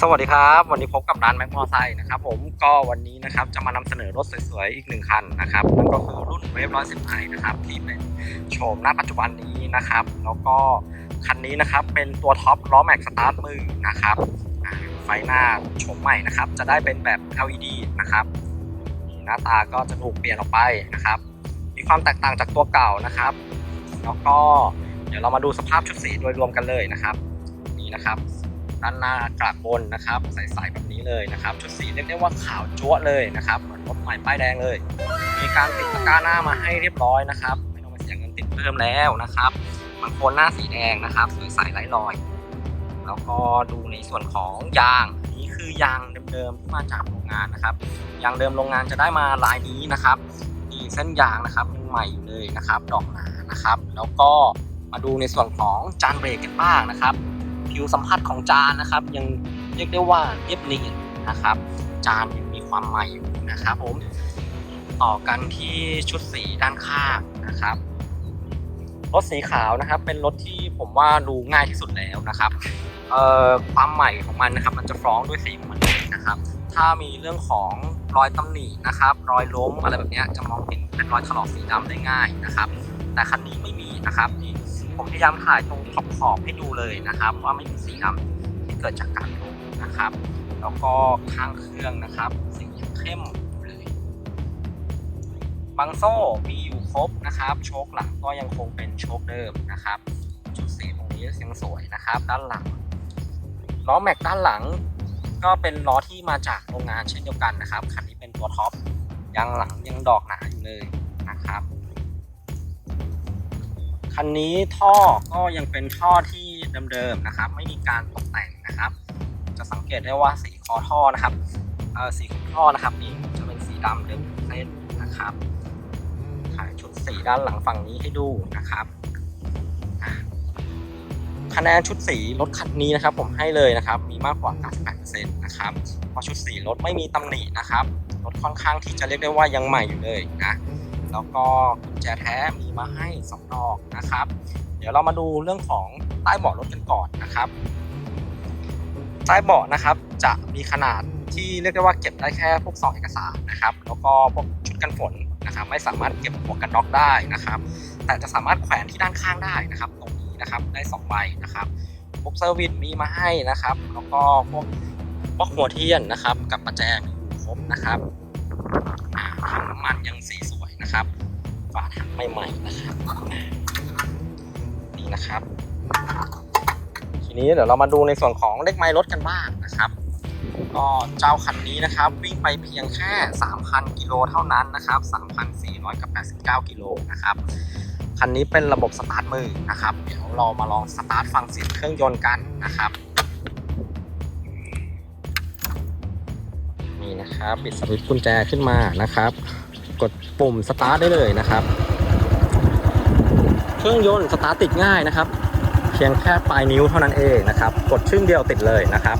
สวัสดีครับ วันนี้พบกับร้านแม็กมอไซค์นะครับผมก็วันนี้นะครับจะมานำเสนอรถสวยๆ อีกหนึ่งคันนะครับนั่นก็คือรุ่นเวฟร้อยสิบไอนะครับที่เป็นโฉมหน้าปัจจุบันนี้นะครับ แล้วก็คันนี้นะครับเป็นตัวท็อปล้อแม็กสตาร์ทมือนะครับไฟหน้าโฉมใหม่นะครับจะได้เป็นแบบ LED นะครับหน้าตาก็จะถูกเปลี่ยนออกไปนะครับ มีความแตกต่างจากตัวเก่านะครับ แล้วก็เดี๋ยวเรามาดูสภาพชุดสีโดยรวมกันเลยนะครับ นี่นะครับ ด้านหน้ากระบนนะครับ ใสๆแบบนี้เลยนะครับชุดสีเรียกได้ว่าขาวจั๊วเลยนะครับ เหมือนรถใหม่ป้ายแดงเลย มีการติดตะกร้าหน้ามาให้เรียบร้อยนะครับ ไม่ต้องมาเสียเงินติดเพิ่มแล้วนะครับบางคนหน้าสีแดงนะครับสวยใสไร้รอย แล้วก็ดูในส่วนของยางนี้คือยางเดิมๆที่มาจากโรงงานนะครับ ยางเดิมโรงงานจะได้มาลายนี้นะครับนี่เส้นยางนะครับยังใหม่อยู่เลยนะครับ ดอกหนานะครับ แล้วก็มาดูในส่วนของจานเบรกกันบ้างนะครับ ผิวสัมผัสของจานนะครับ ยังเรียกได้ว่าเรียบเนียนนะครับ จานยังมีความใหม่อยู่นะครับผมต่อกันที่ชุดสีด้านข้างนะครับรถสีขาวนะครับ เป็นรถที่ผมว่าดูง่ายที่สุดแล้วนะครับเอ่อความใหม่ของมันนะครับ มันจะฟ้องด้วยสีของมันเองนะครับ ถ้ามีเรื่องของรอยตำหนินะครับ รอยล้มอะไรแบบนี้จะมองเห็นเป็นรอยถลอกสีดำได้ง่ายนะครับ แต่คันนี้ไม่มีนะครับ ผมพยายามถ่ายตรงขอบขอบๆให้ดูเลยนะครับ ว่าไม่มีสีดำที่เกิดจากการล้มนะครับ แล้วก็ข้างเครื่องนะครับ สีเข้มเลยบังโซ่มีอยู่ครบนะครับ โชคหลังก็ยังคงเป็นโชคเดิมนะครับ ชุดสีตรงนี้ยังสวยนะครับ ด้านหลังล้อแม็กด้านหลัง ก็เป็นล้อที่มาจากโรงงานเช่นเดียวกันนะครับคันนี้เป็นตัวท็อปยางหลังยังดอกหนาอยู่เลย คันนี้ท่อก็ยังเป็นท่อที่เดิมๆนะครับ ไม่มีการตกแต่งนะครับ จะสังเกตได้ว่าสีคอท่อนะครับสีของท่อนะครับนี่จะเป็นสีดำเดิมทุกเส้นนะครับถ่ายชุดสีด้านหลังฝั่งนี้ให้ดูนะครับคะแนนชุดสีรถคันนี้นะครับ ผมให้เลยนะครับ มีมากกว่า 98%นะครับเพราะชุดสีรถไม่มีตำหนินะครับรถค่อนข้างที่จะเรียกได้ว่ายังใหม่อยู่เลยนะ แล้วก็กุญแจแท้มีมาให้สองดอกนะครับ เดี๋ยวเรามาดูเรื่องของใต้เบาะรถกันก่อนนะครับใต้เบาะนะครับจะมีขนาดที่เรียกได้ว่าเก็บได้แค่พวกซองเอกสารนะครับ แล้วก็พวกชุดกันฝนนะครับ ไม่สามารถเก็บหมวกกันน็อกได้นะครับ แต่จะสามารถแขวนที่ด้านข้างได้นะครับ ตรงนี้นะครับได้สองใบนะครับพวกเซอร์วิสมีมาให้นะครับ แล้วก็พวกพวกหัวเทียนนะครับ กับประแจมีอยู่ครบนะครับถังน้ำมันยังสีสว นะครับฝาถังใหม่ๆนะครับนี่นะครับ ทีนี้เดี๋ยวเรามาดูในส่วนของเลขไมล์รถกันบ้างนะครับ ก็เจ้าคันนี้นะครับ วิ่งไปเพียงแค่ 3,000 กิโลเท่านั้นนะครับ 3,489 กิโลนะครับคันนี้เป็นระบบสตาร์ทมือนะครับ เดี๋ยวเรามาลองสตาร์ทฟังเสียงเครื่องยนต์กันนะครับ นี่นะครับ ปิดสวิตช์กุญแจขึ้นมานะครับ กดปุ่มสตาร์ทได้เลยนะครับ เครื่องยนต์สตาร์ทติดง่ายนะครับ เพียงแค่ปลายนิ้วเท่านั้นเองนะครับ กดชึ่งเดียวติดเลยนะครับ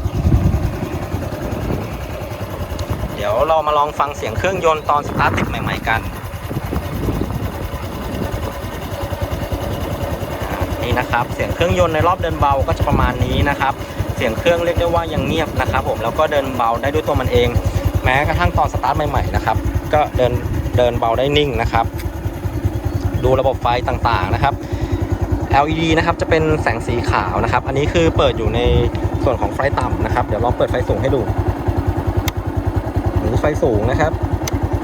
เดี๋ยวเรามาลองฟังเสียงเครื่องยนต์ตอนสตาร์ทติดใหม่ ๆ กัน นี่นะครับ เสียงเครื่องยนต์ในรอบเดินเบาก็จะประมาณนี้นะครับ เสียงเครื่องเรียกได้ว่ายังเงียบนะครับ ผมแล้วก็เดินเบาได้ด้วยตัวมันเอง แม้กระทั่งตอนสตาร์ทใหม่ๆนะครับก็เดิน เดินเบาได้นิ่งนะครับ ดูระบบไฟต่างๆนะครับ LED นะครับจะเป็นแสงสีขาวนะครับ อันนี้คือเปิดอยู่ในส่วนของไฟต่ำนะครับ เดี๋ยวลองเปิดไฟสูงให้ดูนี่ไฟสูงนะครับ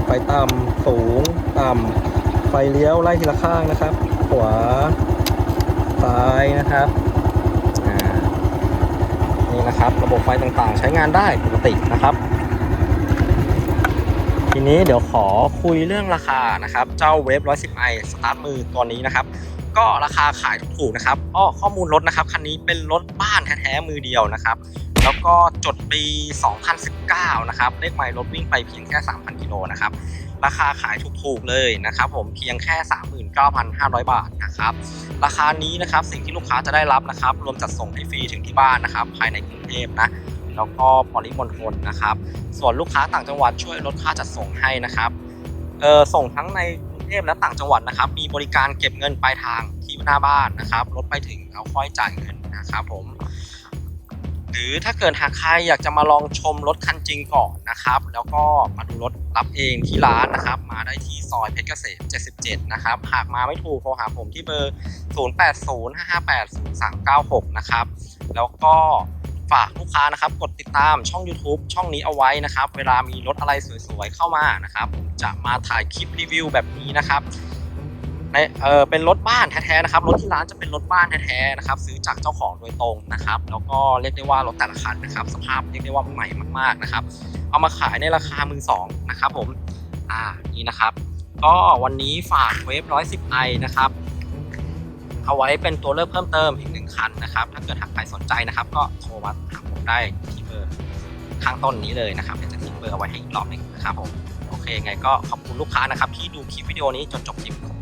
ไฟต่ำสูงต่ำไฟเลี้ยวไล่ทีละข้างนะครับ ขวาซ้ายนะครับนี่นะครับ ระบบไฟต่างๆ ใช้งานได้ปกตินะครับ นี้เดี๋ยวขอคุยเรื่องราคานะครับ เจ้าเวฟ110 i สตาร์ทมือตัวนี้นะครับ ก็ราคาขายถูกๆนะครับอ้อข้อมูลรถนะครับ คันนี้เป็นรถบ้านแท้ๆมือเดียวนะครับ แล้วก็จดปี 2019 นะครับ เลขไมล์รถวิ่งไปเพียงแค่ 3,000 กิโลนะครับ ราคาขายถูกๆเลยนะครับ ผมเพียงแค่ 39,500 บาทนะครับ ราคานี้นะครับสิ่งที่ลูกค้าจะได้รับนะครับ รวมจัดส่งให้ฟรีถึงที่บ้านนะครับ ภายในกรุงเทพนะ แล้วก็ปริมณฑลนะครับ ส่วนลูกค้าต่างจังหวัดช่วยลดค่าจัดส่งให้นะครับเออส่งทั้งในกรุงเทพและต่างจังหวัดนะครับ มีบริการเก็บเงินปลายทางที่หน้าบ้านนะครับรถไปถึงเอาค่อยจ่ายเงินนะครับผมหรือถ้าเกิดหากใครอยากจะมาลองชมรถคันจริงก่อนนะครับ แล้วก็มาดูรถรับเองที่ร้านนะครับ มาได้ที่ซอยเพชรเกษม 77 นะครับ หากมาไม่ถูกโทรหาผมที่เบอร์ 0805580396 นะครับ แล้วก็ ฝากลูกค้านะครับกดติดตามช่อง YouTube ช่องนี้เอาไว้นะครับ เวลามีรถอะไรสวยๆเข้ามานะครับ จะมาถ่ายคลิปรีวิวแบบนี้นะครับในเออเป็นรถบ้านแท้ๆนะครับรถที่ร้านจะเป็นรถบ้านแท้ๆนะครับ ซื้อจากเจ้าของโดยตรงนะครับ แล้วก็เรียกได้ว่ารถแต่ละคันนะครับ สภาพเรียกได้ว่าใหม่มากๆนะครับ เอามาขายในราคามือสองนะครับผมอ่านี่นะครับ ก็วันนี้ฝากเวฟ110ไอนะครับ เอาไว้เป็นตัวเลือกเพิ่มเติมอีกหนึ่งคันนะครับ ถ้าเกิดหากใครสนใจนะครับ ก็โทรมาถามผมได้ที่เบอร์ข้างต้นนี้เลยนะครับเดี๋ยวจะทิ้งเบอร์เอาไว้ให้อีกรอบหนึงนะครับผมโอเคไงก็ขอบคุณลูกค้านะครับที่ดูคลิปวิดีโอนี้จนจบคลิปขอบ